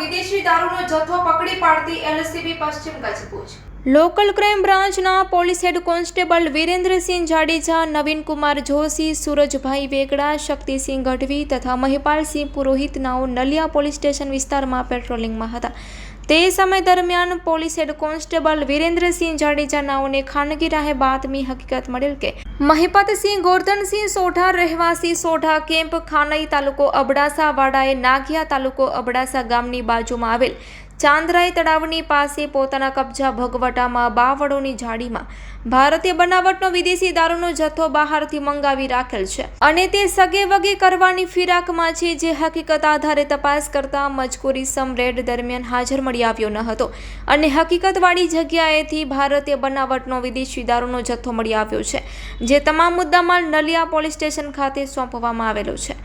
વિદેશી દારૂનો જથ્થો પકડી પાડતી એલસીબી પશ્ચિમ કચ્છ પૂછ લોકલ ક્રાઇમ બ્રાન્ચના police head constable Virendrasinh Jadeja Navinkumar Joshi, Surajbhai Vegda, Shaktisinh Gadhvi તથા મહિપાલસિંહ પુરોહિતનાઓ નલિયા પોલીસ સ્ટેશન વિસ્તારમાં પેટ્રોલિંગમાં હતા. તે સમય દરમિયાન police head constable Virendrasinh Jadeja નાઓને ખાનગી રાહે બાતમી હકીકત મળેલ કે મહિપતસિંહ ગોરધનસિંહ સોઢા રહેવાસી સોઢા કેમ્પ ખાનઈ તાલુકો અબડાસા વાડાએ નાગિયા તાલુકો અબડાસા ગામની બાજુમાં આવેલ ચાંદરાઈ તળાવની પાસે પોતાના કબજા ભગવટામાં બાવળોની જાળીમાં ભારતીય બનાવટનો વિદેશી દારૂનો જથ્થો બહારથી મંગાવી રાખેલ છે. અને તે સગે વગે કરવાની ફિરાકમાં છે જે હકીકત આધારે તપાસ કરતા મજકૂરી સમ રેડ દરમિયાન હાજર મળી આવ્યો ન હતો. અને હકીકતવાળી જગ્યાએથી ભારતીય બનાવટનો વિદેશી દારૂનો જથ્થો મળી આવ્યો છે, જે તમામ મુદ્દામાલ નલિયા પોલીસ સ્ટેશન ખાતે સોંપવામાં આવેલો છે.